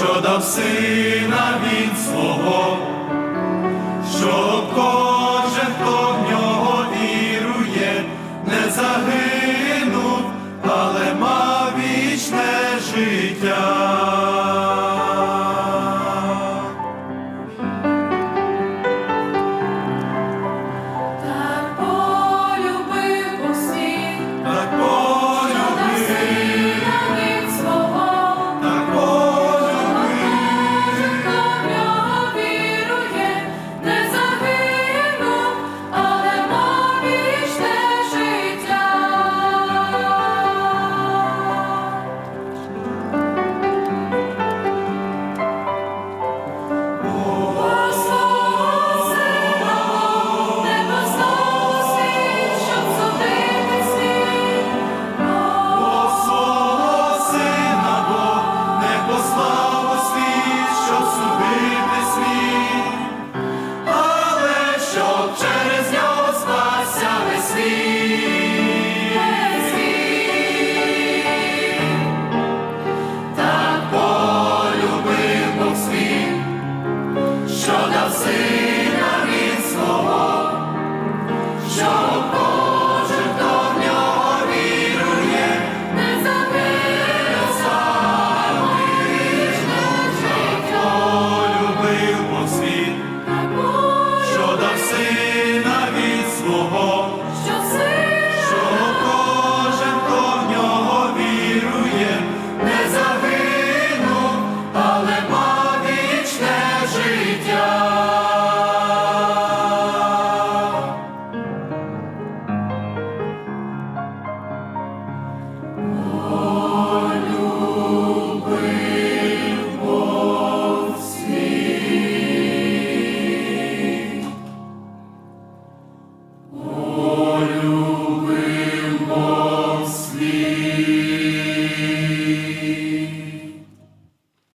що дав сина він свого, що кожен, хто в нього вірує, не загинув, але мав вічне життя. життя.